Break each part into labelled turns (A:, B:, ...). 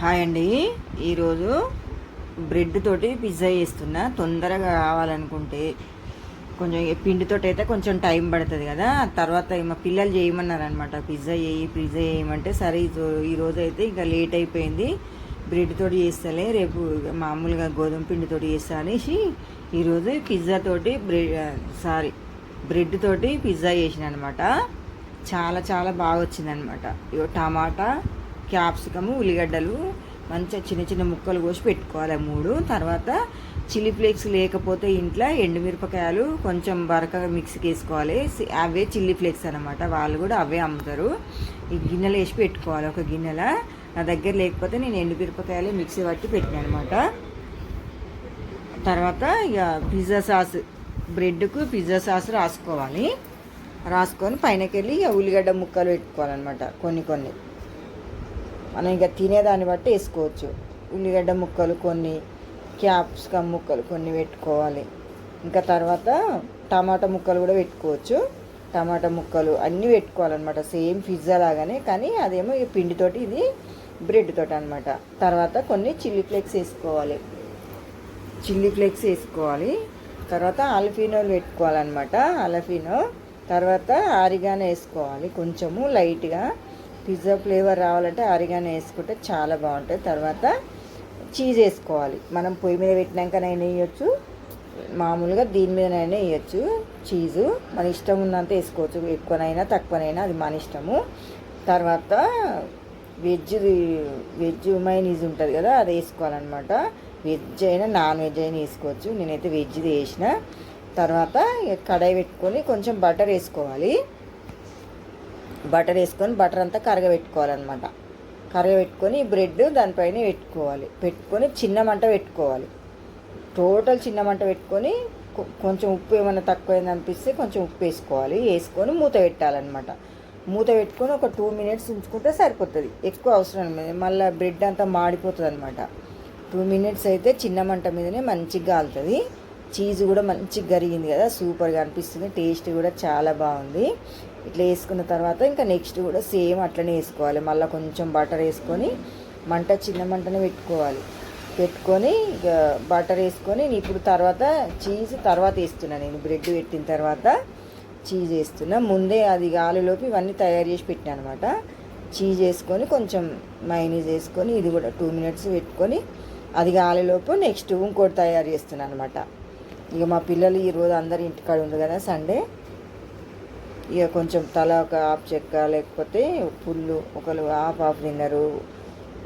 A: Hi అండి. ఈరోజు bread తోటి పిజ్జా చేస్తున్నా. తొందరగా కావాలనుకుంటే కొంచెం పిండితో అయితే కొంచెం టైం పడుతుంది కదా. తర్వాత మా పిల్లలు చేయమన్నారు అనమాట పిజ్జా చేయి పిజ్జా చేయమంటే సరే ఈ- అయితే ఇంకా లేట్ అయిపోయింది. బ్రెడ్ తోటి చేస్తలే రేపు మామూలుగా గోధుమ పిండితోటి చేస్తా అనేసి ఈరోజు పిజ్జా తోటి బ్రెడ్ సారీ బ్రెడ్ తోటి పిజ్జా చేసిన అనమాట చాలా చాలా బాగా వచ్చిందనమాట ఇగో టమాటా క్యాప్సికము ఉల్లిగడ్డలు మంచిగా చిన్న చిన్న ముక్కలు కోసి పెట్టుకోవాలి మూడు. తర్వాత చిల్లీ ఫ్లేక్స్ లేకపోతే ఇంట్లో ఎండుమిరపకాయలు కొంచెం బరకగా మిక్సీకి వేసుకోవాలి. అవే చిల్లీ ఫ్లేక్స్ అనమాట వాళ్ళు కూడా అవే అమ్ముతారు. ఈ గిన్నెలు వేసి పెట్టుకోవాలి. ఒక గిన్నెల. నా దగ్గర లేకపోతే నేను ఎండుమిరపకాయలు మిక్సీ పట్టి పెట్టినా అనమాట తర్వాత ఇక పిజ్జా సాస్ బ్రెడ్కు పిజ్జా సాస్ రాసుకోవాలి. రాసుకొని పైనకెళ్ళి ఇక ఉల్లిగడ్డ ముక్కలు పెట్టుకోవాలన్నమాట. కొన్ని కొన్ని. మనం ఇక తినేదాన్ని బట్టి వేసుకోవచ్చు. ఉల్లిగడ్డ ముక్కలు కొన్ని క్యాప్సికమ్ ముక్కలు కొన్ని పెట్టుకోవాలి. ఇంకా తర్వాత టమాటా ముక్కలు కూడా పెట్టుకోవచ్చు. టమాటా ముక్కలు అన్నీ పెట్టుకోవాలన్నమాట. సేమ్ పిజ్జా లాగానే కానీ అదేమో ఈ పిండితోటి ఇది బ్రెడ్ తోటి అనమాట తర్వాత కొన్ని చిల్లీ ఫ్లేక్స్ వేసుకోవాలి. చిల్లీ ఫ్లేక్స్ వేసుకోవాలి. తర్వాత అల్ఫీనోలు పెట్టుకోవాలన్నమాట. అలఫీనో తర్వాత ఆరిగానే వేసుకోవాలి. కొంచెము లైట్గా పిజ్జా ఫ్లేవర్ రావాలంటే ఆరిగానే వేసుకుంటే చాలా బాగుంటుంది. తర్వాత చీజ్ వేసుకోవాలి. మనం పొయ్యి మీద పెట్టినాకనైనా వేయచ్చు. మామూలుగా దీని మీదనైనా వేయచ్చు. చీజు మన ఇష్టం ఉన్నంత వేసుకోవచ్చు. ఎక్కువనైనా తక్కువనైనా అది మన ఇష్టము. తర్వాత వెజ్ వెజ్ మైనీస్ ఉంటుంది కదా అది వేసుకోవాలన్నమాట. వెజ్ అయినా నాన్ వెజ్ అయినా వేసుకోవచ్చు. నేనైతే వెజ్ది వేసిన. తర్వాత కడాయి పెట్టుకొని కొంచెం బటర్ వేసుకోవాలి. బటర్ వేసుకొని బటర్ అంతా కరగబెట్టుకోవాలన్నమాట. కరగబెట్టుకొని బ్రెడ్ దానిపైన పెట్టుకోవాలి. పెట్టుకొని చిన్న మంట పెట్టుకోవాలి. టోటల్ చిన్న మంట పెట్టుకొని కొంచెం ఉప్పు ఏమైనా తక్కువైంది అనిపిస్తే కొంచెం ఉప్పు వేసుకోవాలి. వేసుకొని మూత పెట్టాలన్నమాట. మూత పెట్టుకొని ఒక టూ మినిట్స్ ఉంచుకుంటే సరిపోతుంది. ఎక్కువ అవసరం లేదు. మళ్ళీ బ్రెడ్ అంతా మాడిపోతుంది అనమాట టూ మినిట్స్ అయితే చిన్న మంట మీదనే మంచిగా కాలుతుంది చీజ్ కూడా మంచిగా కరిగింది కదా సూపర్గా అనిపిస్తుంది టేస్ట్ కూడా చాలా బాగుంది. ఇట్లా వేసుకున్న తర్వాత ఇంకా నెక్స్ట్ కూడా సేమ్ అట్లనే వేసుకోవాలి. మళ్ళీ కొంచెం బటర్ వేసుకొని మంట చిన్న మంటనే పెట్టుకోవాలి. పెట్టుకొని ఇక బటర్ వేసుకొని నేను ఇప్పుడు తర్వాత చీజ్ తర్వాత వేస్తున్నా నేను. బ్రెడ్ పెట్టిన తర్వాత చీజ్ వేస్తున్నా. ముందే అది గాలిలోపు ఇవన్నీ తయారు చేసి పెట్టినా అనమాట చీజ్ వేసుకొని కొంచెం మైనీస్ వేసుకొని ఇది కూడా టూ మినిట్స్ పెట్టుకొని అది గాలిలోపు నెక్స్ట్ ఇంకోటి తయారు చేస్తున్నాను అనమాట ఇక మా పిల్లలు ఈరోజు అందరు ఇంటికాడ ఉంది కదా సండే ఇక కొంచెం తల ఒక హాఫ్ చెక్క లేకపోతే ఫుల్ ఒకరు హాఫ్ హాఫ్ తిన్నారు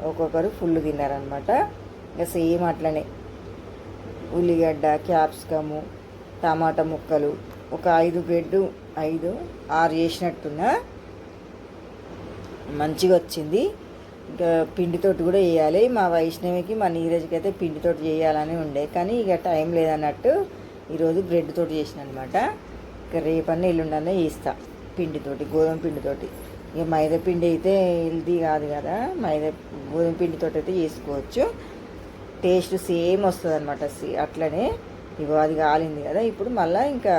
A: ఒక్కొక్కరు ఫుల్ తిన్నారనమాట ఇక సేమ్ అట్లనే. ఉల్లిగడ్డ క్యాప్సికము టమాటా ముక్కలు ఒక ఐదు బ్రెడ్ ఐదు ఆరు చేసినట్టున్నా. మంచిగా వచ్చింది పిండితోటి కూడా వేయాలి మా వైష్ణవికి మా నీరజ్కి అయితే పిండితోటి చేయాలని ఉండే. కానీ ఇక టైం లేదన్నట్టు ఈరోజు బ్రెడ్ తోటి చేసిన అనమాట ఇక రేపన్నా ఎల్లుండన్నా చేస్తా పిండితోటి గోధుమ పిండితోటి ఇక మైదా పిండి అయితే హెల్తీ కాదు కదా. మైదా గోధుమ పిండితోటి అయితే చేసుకోవచ్చు. టేస్ట్ సేమ్ వస్తుంది అనమాట అట్లనే ఇగో అది కాలింది కదా. ఇప్పుడు మళ్ళీ ఇంకా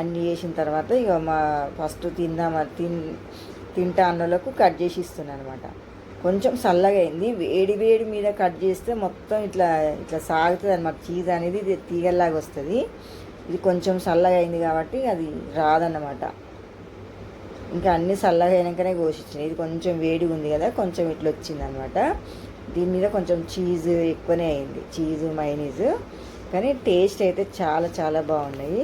A: అన్నీ చేసిన తర్వాత ఇక మా ఫస్ట్ తిందామా తిన్ తింటా అన్నోళ్ళకు కట్ చేసి ఇస్తున్నాను అనమాట కొంచెం చల్లగా అయింది. వేడి వేడి మీద కట్ చేస్తే మొత్తం ఇట్లా ఇట్లా సాగుతుంది అనమాట చీజ్ అనేది ఇది తీగల్లాగా వస్తుంది. ఇది కొంచెం చల్లగా అయింది కాబట్టి అది రాదన్నమాట. ఇంకా అన్ని చల్లగా అయినాకనే కోసిచ్చినాయి ఇది కొంచెం వేడిగా ఉంది కదా కొంచెం ఇట్లా వచ్చింది అనమాట దీని మీద కొంచెం చీజ్ ఎక్కువనే అయింది. చీజ్ మైనీస్ కానీ టేస్ట్ అయితే చాలా చాలా బాగున్నాయి.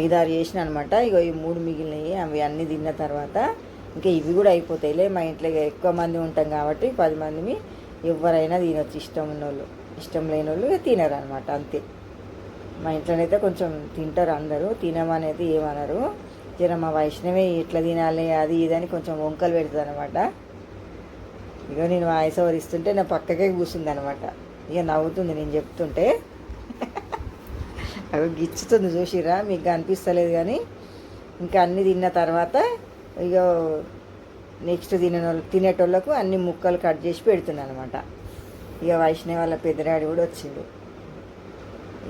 A: ఐదారు చేసిన అనమాట ఇగో ఈ మూడు మిగిలినవి అవి అన్నీ తిన్న తర్వాత ఇంకా ఇవి కూడా అయిపోతాయిలే. మా ఇంట్లో ఇక ఎక్కువ మంది ఉంటాం కాబట్టి పది మందిని ఎవరైనా తినొచ్చు. ఇష్టం ఉన్నోళ్ళు ఇష్టం లేని వాళ్ళు ఇక తినరు అనమాట అంతే. మా ఇంట్లోనైతే కొంచెం తింటారు అందరూ తినమనేది ఏమనరు. జర మా వైష్ణవే ఎట్లా తినాలి అది ఇది అని కొంచెం వంకలు పెడుతుంది అనమాట ఇక నేను వాయిస్ ఓవర్ ఇస్తుంటే నా పక్కకే కూర్చుంది అనమాట ఇక నవ్వుతుంది నేను చెప్తుంటే. అవి గిచ్చుతుంది చూసిరా మీకు అనిపిస్తలేదు కానీ ఇంకా అన్నీ తిన్న తర్వాత ఇక నెక్స్ట్ తినే తినేటోళ్ళకు అన్ని ముక్కలు కట్ చేసి పెడుతున్నాను అనమాట ఇక వైష్ణవి వాళ్ళ పెద్దరాడి కూడా వచ్చిండు.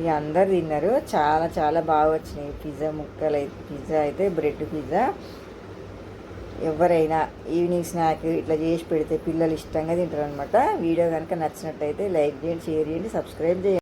A: ఇక అందరు తిన్నారు. చాలా చాలా బాగా వచ్చినాయి. పిజ్జా ముక్కలు అయితే పిజ్జా అయితే బ్రెడ్ పిజ్జా. ఎవరైనా ఈవినింగ్ స్నాక్ ఇట్లా చేసి పెడితే పిల్లలు ఇష్టంగా తింటారు అనమాట వీడియో కనుక నచ్చినట్టయితే లైక్ చేయండి షేర్ చేయండి సబ్స్క్రైబ్ చేయండి.